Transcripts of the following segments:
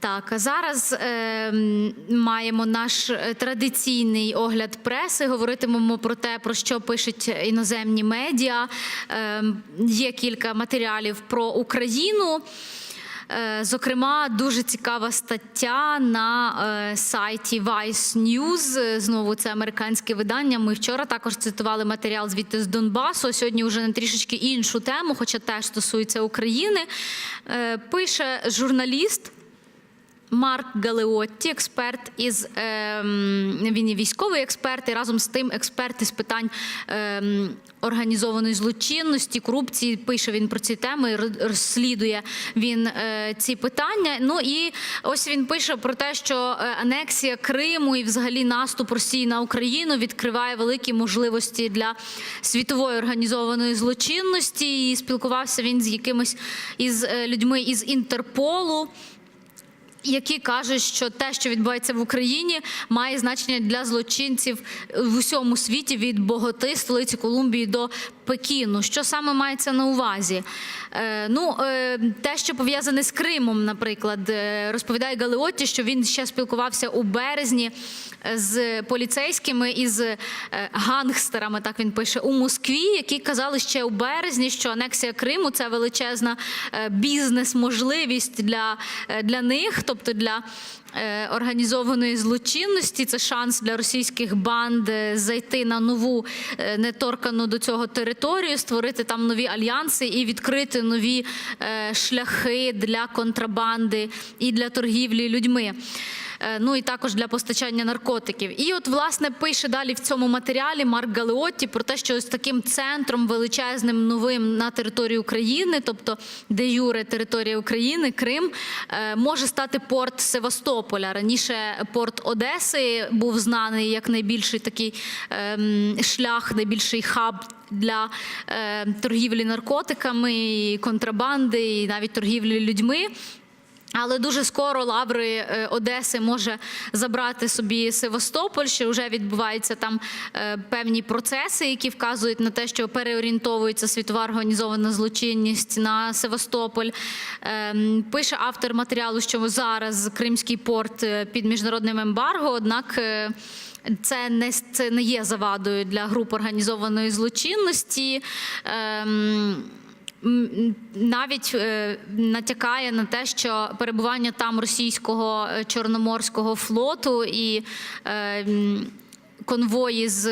Так, зараз е, маємо наш е, традиційний огляд преси. Говоритимемо про те, про що пишуть іноземні медіа. Е, є кілька матеріалів про Україну. Е, Зокрема, дуже цікава стаття на е, сайті Vice News. Е, Знову це американське видання. Ми вчора також цитували матеріал звідти з Донбасу. Сьогодні вже на трішечки іншу тему, хоча теж стосується України. Е, Пише журналіст. Марк Галеотті, експерт із ем, він є військовий експерт, і разом з тим експерт із питань ем, організованої злочинності, корупції. Пише він про ці теми, роз- розслідує він е, ці питання. Ну і ось він пише про те, що е, анексія Криму і взагалі наступ Росії на Україну відкриває великі можливості для світової організованої злочинності. І спілкувався він з якимись із е, людьми із Інтерполу які кажуть, що те, що відбувається в Україні, має значення для злочинців в усьому світі від Боготи, столиці Колумбії до Пекіну. Що саме мається на увазі? Е, ну, е, те, що пов'язане з Кримом, наприклад, е, розповідає Галеотті, що він ще спілкувався у березні з поліцейськими і з е, гангстерами, так він пише, у Москві, які казали ще у березні, що анексія Криму це величезна е, бізнес-можливість для, е, для них, тобто для організованої злочинності. Це шанс для російських банд зайти на нову неторкану до цього територію, створити там нові альянси і відкрити нові шляхи для контрабанди і для торгівлі людьми. Е, Ну і також для постачання наркотиків. І от власне пише далі в цьому матеріалі Марк Галеотті про те, що ось таким центром величезним новим на території України, тобто де юре територія України, Крим, е, може стати порт Севастополя. Раніше порт Одеси був знаний як найбільший такий ем, шлях, найбільший хаб. Для е, торгівлі наркотиками, і контрабанди, і навіть торгівлі людьми. Але дуже скоро лаври е, Одеси може забрати собі Севастополь, що вже відбуваються там е, певні процеси, які вказують на те, що переорієнтовується світова організована злочинність на Севастополь. Ем, Пише автор матеріалу, що зараз Кримський порт е, під міжнародним ембарго, однак. Це не це не є завадою для груп організованої злочинності. Навіть е, натякає на те, що перебування там російського е, чорноморського флоту і е, конвої з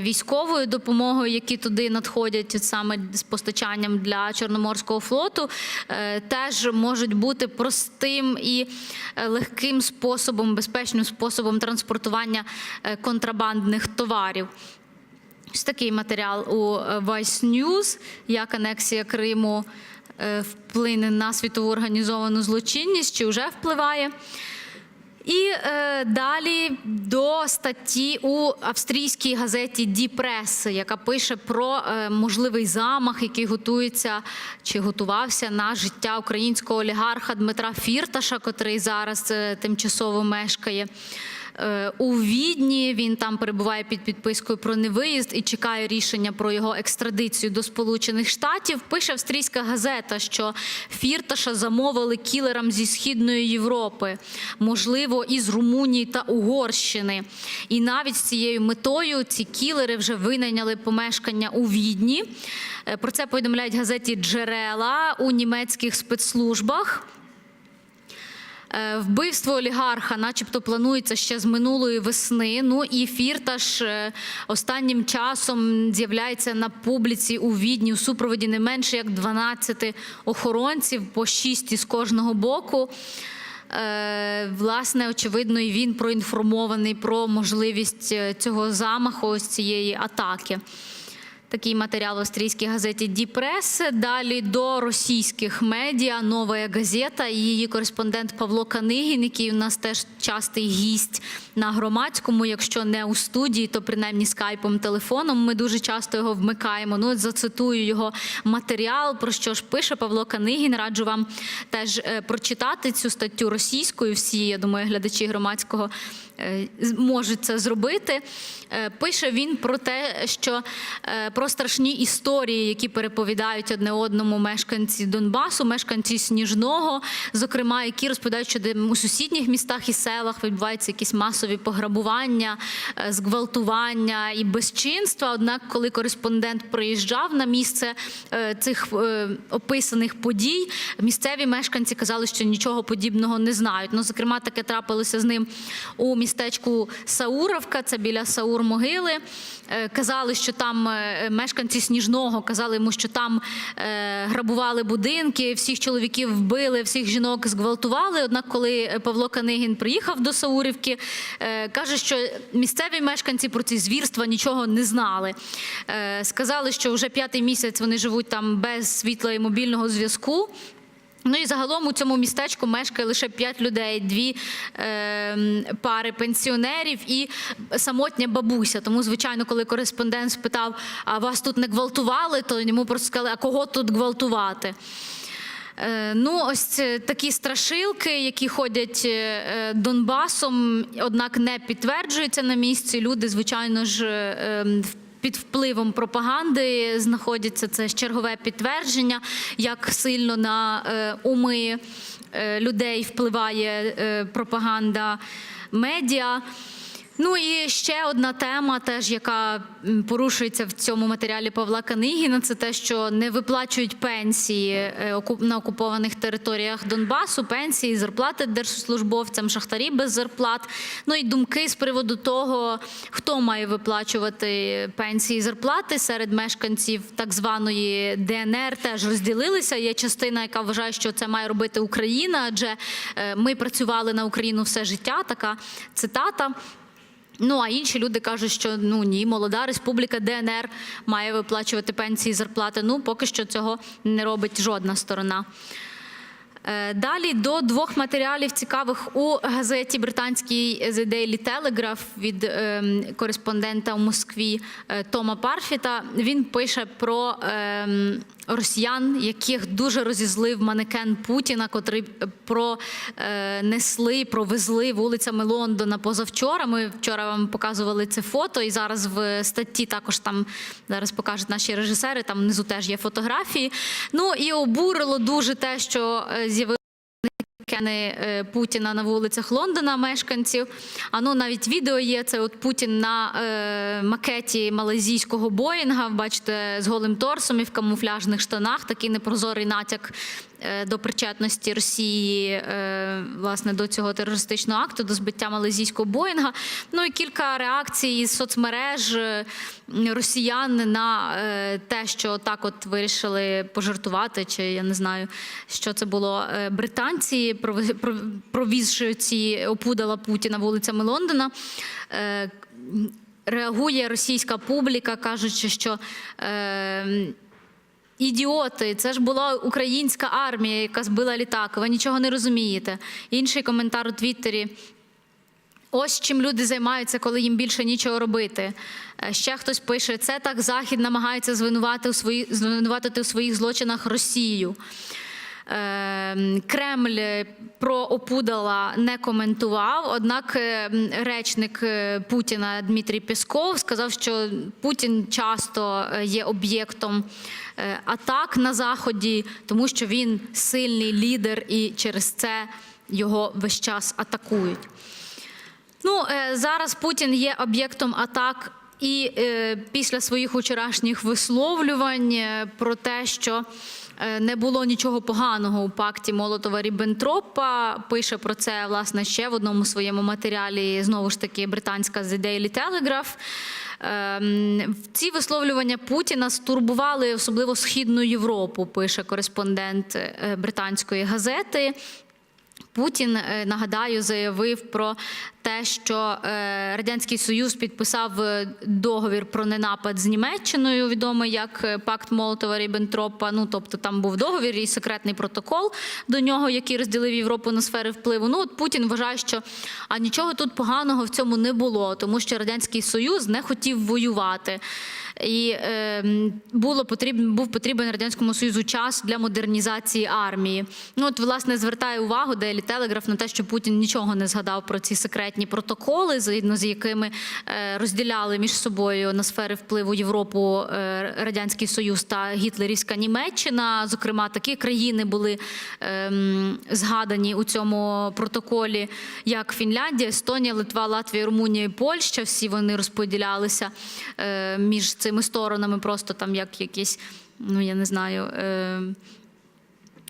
військовою допомогою, які туди надходять саме з постачанням для чорноморського флоту, теж можуть бути простим і легким способом, безпечним способом транспортування контрабандних товарів. Ось такий матеріал у е, Vice News, як анексія Криму е, вплине на світову організовану злочинність, чи вже впливає. І е, далі до статті у австрійській газеті Die Presse, яка пише про е, можливий замах, який готується чи готувався на життя українського олігарха Дмитра Фірташа, котрий зараз е, тимчасово мешкає. Е, У Відні він там перебуває під підпискою про невиїзд і чекає рішення про його екстрадицію до Сполучених Штатів. Пише австрійська газета, що Фірташа замовили кілерам зі східної Європи, можливо, із Румунії та Угорщини. І навіть з цією метою ці кілери вже винайняли помешкання у Відні. Е, Про це повідомляють газеті джерела у німецьких спецслужбах. Е, Вбивство олігарха, начебто, планується ще з минулої весни. Ну і Фірташ е, останнім часом з'являється на публіці у відні у супроводі не менше як 12 охоронців, по 6 із кожного боку. Е, Власне, очевидно, і він проінформований про можливість цього замаху, ось цієї атаки. Такий матеріал в австрійській газеті «Ді Прес». Далі до російських медіа «Нова газета» і її кореспондент Павло Канигін, який у нас теж частий гість на громадському. Якщо не у студії, то принаймні скайпом, телефоном. Ми дуже часто його вмикаємо. Ну, зацитую його матеріал. Про що ж пише Павло Канигін. Раджу вам теж е, прочитати цю статтю російською. Всі, я думаю, глядачі громадського можуть це зробити. Е, Пише він про те, що е, про страшні історії, які переповідають одне одному мешканці Донбасу, мешканці Сніжного, зокрема, які розповідають, що у сусідніх містах і селах відбуваються якісь масові пограбування, е, зґвалтування і безчинства. Однак, коли кореспондент приїжджав на місце е, цих е, описаних подій, місцеві мешканці казали, що нічого подібного не знають. Ну, зокрема, таке трапилося з ним у містечку Сауровка, це біля Саур-могили. Е, Казали, що там е, мешканці Сніжного казали йому, що там е, грабували будинки, всіх чоловіків вбили, всіх жінок зґвалтували. Однак, коли Павло Канигін приїхав до Саурівки, каже, що місцеві мешканці про ці звірства нічого не знали. Сказали, що вже п'ятий місяць вони живуть там без світла і мобільного зв'язку. Ну і загалом у цьому містечку мешкає лише п'ять людей, дві е, пари пенсіонерів і самотня бабуся. Тому, звичайно, коли кореспондент спитав, а вас тут не гвалтували, то йому просто сказали, а кого тут гвалтувати? Е, Ну, ось такі страшилки, які ходять е, Донбасом, однак не підтверджуються на місці. Люди, звичайно ж, е, в- під впливом пропаганди знаходяться. Це чергове підтвердження, як сильно на е, уми е, людей впливає е, пропаганда медіа. Ну і ще одна тема, теж яка порушується в цьому матеріалі Павла Канигіна, це те, що не виплачують пенсії е, на окупованих територіях Донбасу, пенсії, зарплати держслужбовцям, шахтарі без зарплат. Ну і думки з приводу того, хто має виплачувати пенсії і зарплати серед мешканців так званої ДНР, теж розділилися. Є частина, яка вважає, що це має робити Україна, адже е, ми працювали на Україну все життя. Така цитата. Ну а інші люди кажуть, що ну ні, молода республіка ДНР має виплачувати пенсії і зарплати. Ну поки що цього не робить жодна сторона. Е, Далі до двох матеріалів цікавих у газеті британській The Daily Telegraph від ем, кореспондента у Москві е, Тома Парфіта. Він пише про ем, росіян, яких дуже розізлив манекен Путіна, котрий пронесли, провезли вулицями Лондона позавчора. Ми вчора вам показували це фото, і зараз в статті також там зараз покажуть наші режисери. Там внизу теж є фотографії. Ну і обурило дуже те, що е, з'явилися манекени е, Путіна на вулицях Лондона мешканців. А ну навіть відео є. Це от Путін на е, макеті малазійського Боїнга. Бачите, з голим торсом і в камуфляжних штанах. Такий непрозорий натяк до причетності Росії е, власне до цього терористичного акту, до збиття малазійського Боїнга. Ну і кілька реакцій із соцмереж е, росіян на е, те, що так от вирішили пожартувати, чи я не знаю, що це було. Е, Британці, провізши ці опудала Путіна вулицями Лондона. е, Реагує російська публіка, кажучи, що е, Ідіоти, це ж була українська армія, яка збила літак. Ви нічого не розумієте. Інший коментар у Твіттері. Ось чим люди займаються, коли їм більше нічого робити. Е, Ще хтось пише: це так Захід намагається звинуватити у своїх злочинах Росію. Е, Кремль про опудала не коментував. Однак е, речник е, Путіна Дмитрій Пєсков сказав, що Путін часто е, є об'єктом е, атак на заході, тому що він сильний лідер, і через це його весь час атакують. Ну, зараз Путін є об'єктом атак і е, після своїх вчорашніх висловлювань е, про те, що е, не було нічого поганого у пакті Молотова Ріббентропа. Пише про це власне ще в одному своєму матеріалі. Знову ж таки, британська The Daily Telegraph. Ем, Ці висловлювання Путіна стурбували особливо східну Європу. Пише кореспондент е, британської газети. Путін е, нагадаю заявив про те, що е, радянський союз підписав е, договір про ненапад з Німеччиною, відомий як пакт Молотова Ріббентропа. Ну тобто там був договір і секретний протокол до нього, який розділив Європу на сфери впливу. Ну от Путін вважає, що а нічого тут поганого в цьому не було, тому що радянський союз не хотів воювати. І е, було потрібен був потрібен радянському союзу час для модернізації армії. Ну от власне звертає увагу Daily Telegraph на те, що Путін нічого не згадав про ці секретні протоколи, згідно з якими е, розділяли між собою на сфери впливу Європу е, радянський союз та гітлерівська Німеччина. Зокрема, такі країни були ем, згадані у цьому протоколі, як Фінляндія, Естонія, Литва, Латвія, Румунія і Польща. Всі вони розподілялися е, між цими сторонами, просто там як якісь, ну я не знаю. Е,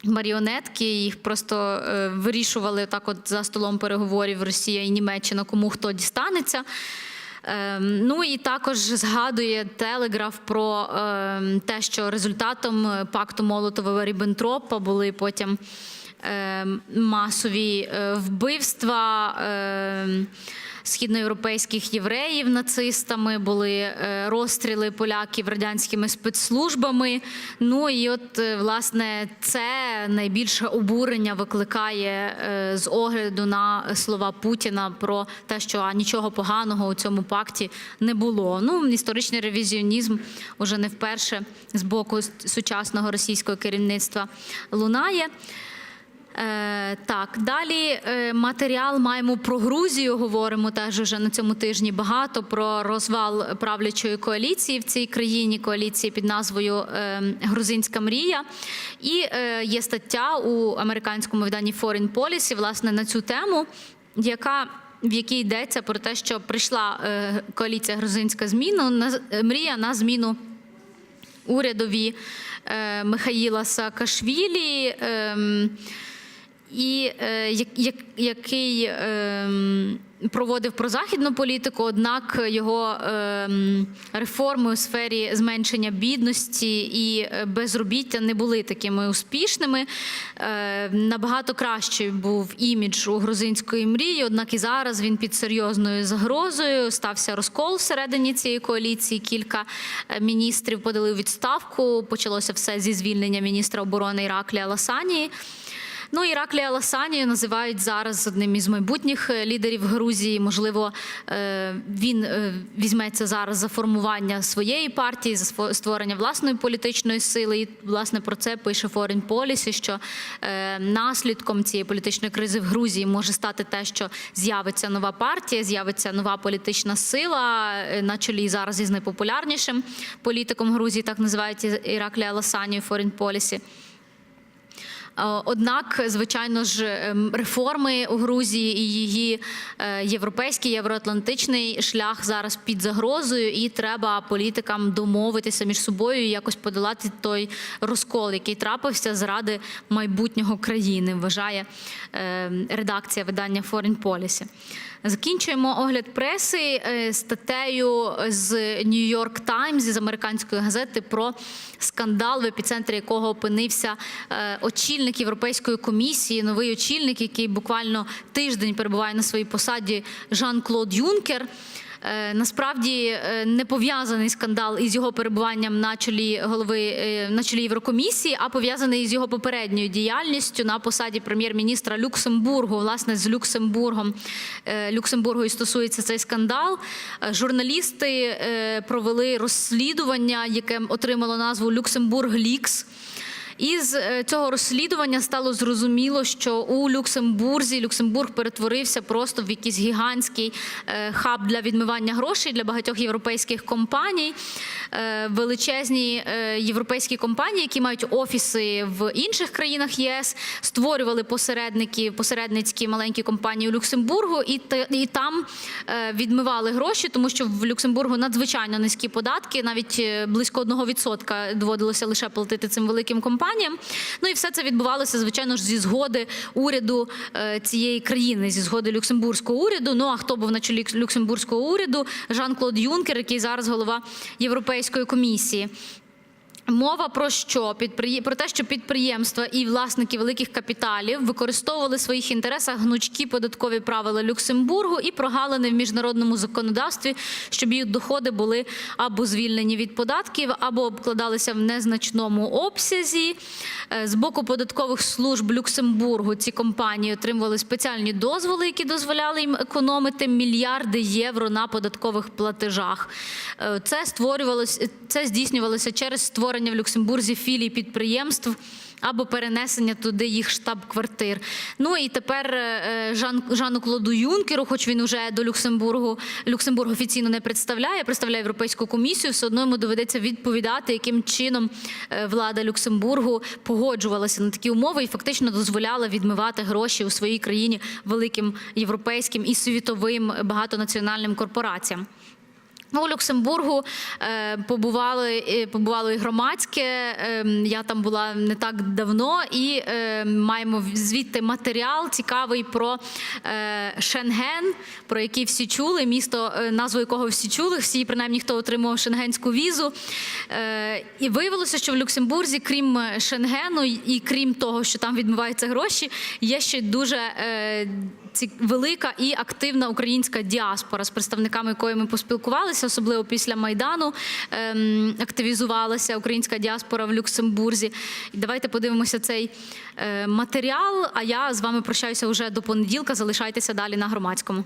Маріонетки їх просто е, вирішували так, от за столом переговорів Росія і Німеччина, кому хто дістанеться. Ем, Ну і також згадує Телеграф про ем, те, що результатом е, пакту Молотова Ріббентропа були потім масові е, вбивства. Східноєвропейських євреїв нацистами були е, розстріли поляків радянськими спецслужбами. Ну і от е, власне це найбільше обурення викликає е, з огляду на слова Путіна про те, що нічого поганого у цьому пакті не було. Ну історичний ревізіонізм уже не вперше з боку сучасного російського керівництва лунає. Е, так, далі е, матеріал маємо про Грузію. Говоримо теж уже на цьому тижні багато про розвал правлячої коаліції в цій країні, коаліції під назвою е, Грузинська мрія. І є стаття у американському виданні Foreign Policy, власне, на цю тему, яка в якій йдеться про те, що прийшла коаліція грузинська зміну на мрія на зміну урядові е, Михаїла Саакашвілі. ем, і е, як, як, який ем, проводив прозахідну політику, однак його ем, реформи у сфері зменшення бідності і е, безробіття не були такими успішними. Е, набагато кращий був імідж у грузинської мрії, однак і зараз він під серйозною загрозою. Стався розкол всередині цієї коаліції. Кілька міністрів подали відставку. Почалося все зі звільнення міністра оборони Іраклія Ласанії. Ну, Іраклія Ласанію називають зараз одним із майбутніх е, лідерів Грузії. Можливо, е, він е, візьметься зараз за формування своєї партії, за створення власної політичної сили. І власне про це пише Foreign Policy, що наслідком цієї політичної кризи в Грузії може стати те, що з'явиться нова партія, з'явиться нова політична сила на чолі зараз із найпопулярнішим політиком Грузії, так називають Іраклія Ласанію Foreign Policy. Е, Однак, звичайно ж, ем, реформи у Грузії і її е, європейський євроатлантичний шлях зараз під загрозою, і треба політикам домовитися між собою і якось подолати той розкол, який трапився заради майбутнього країни. Вважає е, редакція видання Foreign Policy. Закінчуємо огляд преси е, статтею з New York Times з американської газети про скандал, в епіцентрі якого опинився е, очільник Європейської комісії, новий очільник, який буквально тиждень перебуває на своїй посаді Жан-Клод Юнкер. Е, Насправді е, не пов'язаний скандал із його перебуванням на чолі голови е, на чолі Єврокомісії, а пов'язаний із його попередньою діяльністю на посаді прем'єр-міністра Люксембургу. Власне, з Люксембургом Люксембургу і стосується цей скандал. Журналісти провели розслідування, яке отримало назву Люксембург Лікс. Із е, цього розслідування стало зрозуміло, що у Люксембурзі Люксембург перетворився просто в якийсь гігантський е, хаб для відмивання грошей для багатьох європейських компаній. Е, Величезні європейські компанії, які мають офіси в інших країнах ЄС, створювали посередники, посередницькі маленькі компанії у Люксембургу, і, і там відмивали гроші, тому що в Люксембургу надзвичайно низькі податки, навіть близько 1% доводилося лише платити цим великим компаніям. Ну і все це відбувалося, звичайно ж, зі згоди уряду е, цієї країни, зі згоди люксембурзького уряду. Ну а хто був на чолі люксембурзького уряду? Жан-Клод Юнкер, який зараз голова Європейської комісії. Мова про що? Про те, що підприємства і власники великих капіталів використовували в своїх інтересах гнучкі податкові правила Люксембургу і прогалини в міжнародному законодавстві, щоб їх доходи були або звільнені від податків, або обкладалися в незначному обсязі. Е, З боку податкових служб Люксембургу ці компанії отримували спеціальні дозволи, які дозволяли їм економити мільярди євро на податкових платежах. Е, Це створювалося, це здійснювалося через створення в Люксембурзі філій підприємств. Або перенесення туди їх штаб-квартир. Ну і тепер е, Жан Жану Клоду Юнкеру, хоч він уже до Люксембургу Люксембург офіційно не представляє, представляє Європейську комісію. Все одно йому доведеться відповідати, яким чином е, влада Люксембургу погоджувалася на такі умови і фактично дозволяла відмивати гроші у своїй країні великим європейським і світовим багатонаціональним корпораціям. У Люксембургу е, побували, побувало і громадське. Е, я там була не так давно, і е, маємо звідти матеріал цікавий про е, Шенген, про який всі чули, місто, назву якого всі чули, всі, принаймні, хто отримував шенгенську візу. І виявилося, що в Люксембурзі, крім Шенгену, і крім того, що там відмиваються гроші, є ще дуже. Ці- велика і активна українська діаспора, з представниками якої ми поспілкувалися, особливо після Майдану ем, активізувалася українська діаспора в Люксембурзі. Давайте подивимося цей е, матеріал. А я з вами прощаюся вже до понеділка. Залишайтеся далі на громадському.